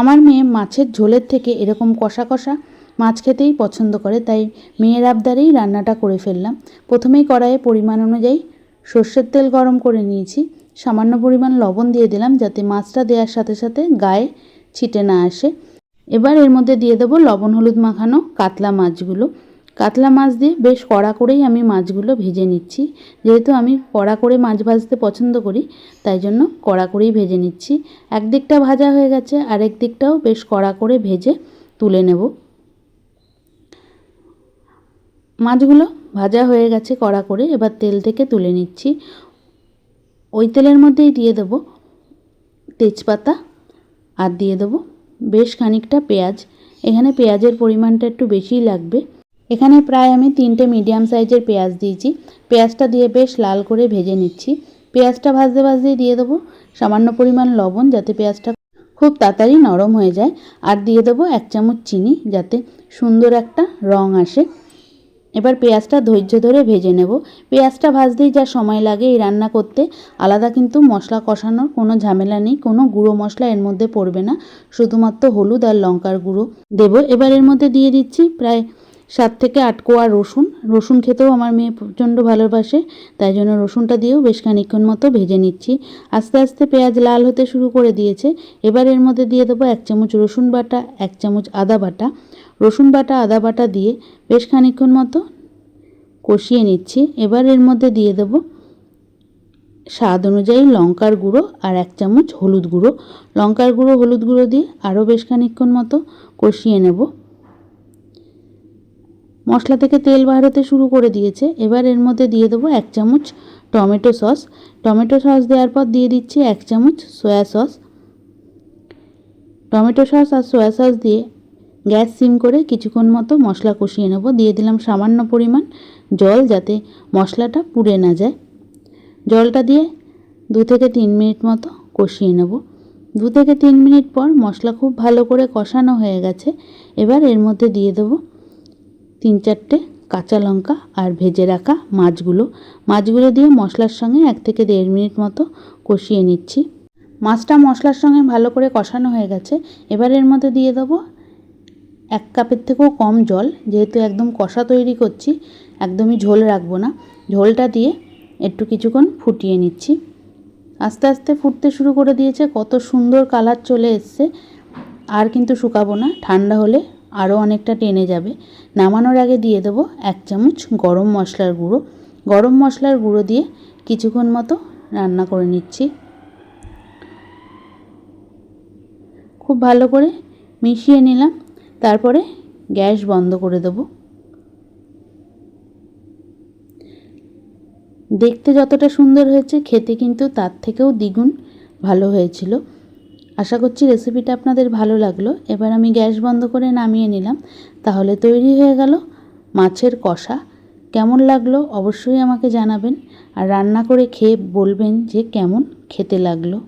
আমার মেয়ে মাছের ঝোলের থেকে এরকম কষা কষা মাছ খেতেই পছন্দ করে, তাই মেয়ের আবদারেই রান্নাটা করে ফেললাম। প্রথমেই কড়াইয়ে পরিমাণ অনুযায়ী সর্ষের তেল গরম করে নিয়েছি। সামান্য পরিমাণ লবণ দিয়ে দিলাম যাতে মাছটা দেওয়ার সাথে সাথে গায়ে ছিটে না আসে। এবার এর মধ্যে দিয়ে দেবো লবণ হলুদ মাখানো কাতলা মাছগুলো। কাতলা মাছ দিয়ে বেশ কড়া করেই আমি মাছগুলো ভেজে নিচ্ছি। যেহেতু আমি কড়া করে মাছ ভাজতে পছন্দ করি, তাই জন্য কড়া করেই ভেজে নিচ্ছি। একদিকটা ভাজা হয়ে গেছে, আরেক দিকটাও বেশ কড়া করে ভেজে তুলে নেব। মাছগুলো ভাজা হয়ে গেছে কড়া করে, এবার তেল থেকে তুলে নিচ্ছি। ওই তেলের মধ্যেই দিয়ে দেবো তেজপাতা আর দিয়ে দেবো বেশ খানিকটা পেঁয়াজ। এখানে পেঁয়াজের পরিমাণটা একটু বেশিই লাগবে। এখানে প্রায় আমি তিনটে মিডিয়াম সাইজের পেঁয়াজ দিয়েছি। পেঁয়াজটা দিয়ে বেশ লাল করে ভেজে নিচ্ছি। পেঁয়াজটা ভাজতে ভাজতে দিয়ে দেবো সামান্য পরিমাণ লবণ যাতে পেঁয়াজটা খুব তাড়াতাড়ি নরম হয়ে যায়। আর দিয়ে দেবো এক চামচ চিনি যাতে সুন্দর একটা রং আসে। এবার পেঁয়াজটা ধৈর্য ধরে ভেজে নেব। পেঁয়াজটা ভাজতেই যা সময় লাগে এই রান্না করতে। আলাদা কিন্তু মশলা কষানোর কোনো ঝামেলা নেই, কোনো গুঁড়ো মশলা এর মধ্যে পড়বে না। শুধুমাত্র হলুদ আর লঙ্কার গুঁড়ো দেবো। এবার এর মধ্যে দিয়ে দিচ্ছি প্রায় সাত থেকে আট কোয়া রসুন। রসুন খেতেও আমার মেয়ে প্রচণ্ড ভালোবাসে, তাই জন্য রসুনটা দিয়েও বেশ খানিক্ষণ মতো ভেজে নিচ্ছি। আস্তে আস্তে পেঁয়াজ লাল হতে শুরু করে দিয়েছে। এবার এর মধ্যে দিয়ে দেবো এক চামচ রসুন বাটা, এক চামচ আদা বাটা। রসুন বাটা, আদা বাটা দিয়ে বেশ খানিক্ষণ মতো কষিয়ে নিচ্ছি। এবার এর মধ্যে দিয়ে দেবো স্বাদ অনুযায়ী লঙ্কার গুঁড়ো আর এক চামচ হলুদ গুঁড়ো। লঙ্কার গুঁড়ো, হলুদ গুঁড়ো দিয়ে আরও বেশ খানিক্ষণ মতো কষিয়ে নেব। মশলা থেকে তেল বার হতে শুরু করে দিয়েছে। এবার এর মধ্যে দিয়ে দেবো এক চামচ টমেটো সস। টমেটো সস দেওয়ার পর দিয়ে দিচ্ছি এক চামচ সয়া সস। টমেটো সস আর সয়া সস দিয়ে গ্যাস সিম করে কিছুক্ষণ মতো মশলা কষিয়ে নেব। দিয়ে দিলাম সামান্য পরিমাণ জল যাতে মশলাটা পুড়ে না যায়। জলটা দিয়ে দু থেকে তিন মিনিট মতো কষিয়ে নেব। দু থেকে তিন মিনিট পর মশলা খুব ভালো করে কষানো হয়ে গেছে। এবার এর মধ্যে দিয়ে দেবো তিন চারটে কাঁচা লঙ্কা আর ভেজে রাখা মাছগুলো। মাছগুলো দিয়ে মশলার সঙ্গে এক থেকে দেড় মিনিট মতো কষিয়ে নিচ্ছি। মাছটা মশলার সঙ্গে ভালো করে কষানো হয়ে গেছে। এবার এর মধ্যে দিয়ে দেবো এক কাপের থেকেও কম জল। যেহেতু একদম কষা তৈরি করছি, একদমই ঝোল রাখব না। ঝোলটা দিয়ে একটু কিছুক্ষণ ফুটিয়ে নিচ্ছি। আস্তে আস্তে ফুটতে শুরু করে দিয়েছে। কত সুন্দর কালার চলে এসছে। আর কিন্তু শুকাবো না। ঠান্ডা হলে আরও অনেকটা টেনে যাবে। নামানোর আগে দিয়ে দেবো এক চামচ গরম মশলার গুঁড়ো। গরম মশলার গুঁড়ো দিয়ে কিছুক্ষণ মতো রান্না করে নিচ্ছি। খুব ভালো করে মিশিয়ে নিলাম। তারপরে গ্যাস বন্ধ করে দেবো। দেখতে যতটা সুন্দর হয়েছে, খেতে কিন্তু তার থেকেও দ্বিগুণ ভালো হয়েছিল। আশা করছি রেসিপিটা আপনাদের ভালো লাগল। এবার আমি গ্যাস বন্ধ করে নামিয়ে নিলাম। তাহলে তৈরি হয়ে গেল মাছের কষা। কেমন লাগল অবশ্যই আমাকে জানাবেন। আর রান্না করে খেয়ে বলবেন যে কেমন খেতে লাগল।